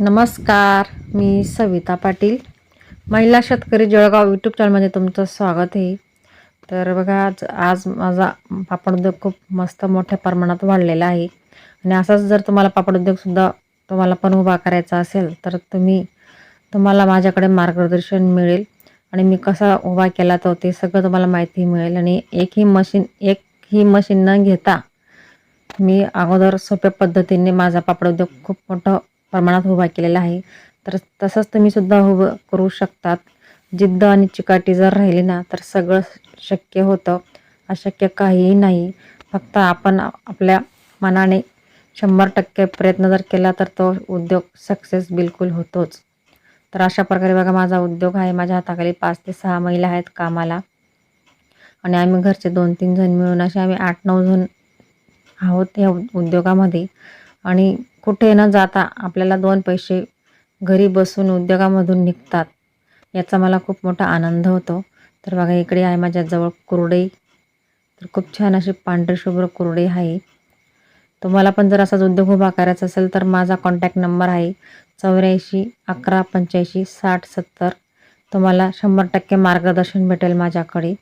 नमस्कार मी सविता पाटील. महिला शेतकरी जळगाव यूट्यूब चॅनलमध्ये तुमचं स्वागत आहे. तर बघा आज आज माझा पापड उद्योग खूप मस्त मोठ्या प्रमाणात वाढलेला आहे. आणि असाच जर तुम्हाला पापड उद्योगसुद्धा तुम्हाला पण उभा करायचा असेल तर तुम्ही तुम्हाला माझ्याकडे मार्गदर्शन मिळेल. आणि मी कसा उभा केला तो ते सगळं तुम्हाला माहिती मिळेल. आणि एक ही मशीन एक ही मशीन न घेता मी अगोदर सोप्या पद्धतीने माझा पापड उद्योग खूप मोठं प्रमाणात उभा केलेला आहे. तर तसंच तुम्हीसुद्धा उभं करू शकतात. जिद्द आणि चिकाटी जर राहिली ना तर सगळं शक्य होतं. अशक्य काहीही नाही. फक्त आपण आपल्या मनाने शंभर टक्के प्रयत्न जर केला तर तो उद्योग सक्सेस बिलकुल होतोच. तर अशा प्रकारे बघा माझा उद्योग आहे. माझ्या हाताखाली पाच ते सहा महिला आहेत कामाला. आणि आम्ही घरचे दोन तीन जण मिळून असे आम्ही आठ नऊ जण आहोत या उद्योगामध्ये. आणि कुठे न जाता आपल्याला दोन पैसे घरी बसून उद्योगामधून निघतात. याचा मला खूप मोठा आनंद होतो. तर बघा इकडे आहे माझ्याजवळ कुरडे तर खूप छान अशी पांढरी शुभ्र आहे. तुम्हाला पण जर असाच उद्योग उभा करायचा असेल तर माझा कॉन्टॅक्ट नंबर आहे चौऱ्याऐंशी अकरा पंच्याऐंशी साठ सत्तर. तुम्हाला शंभर टक्के मार्गदर्शन भेटेल माझ्याकडे.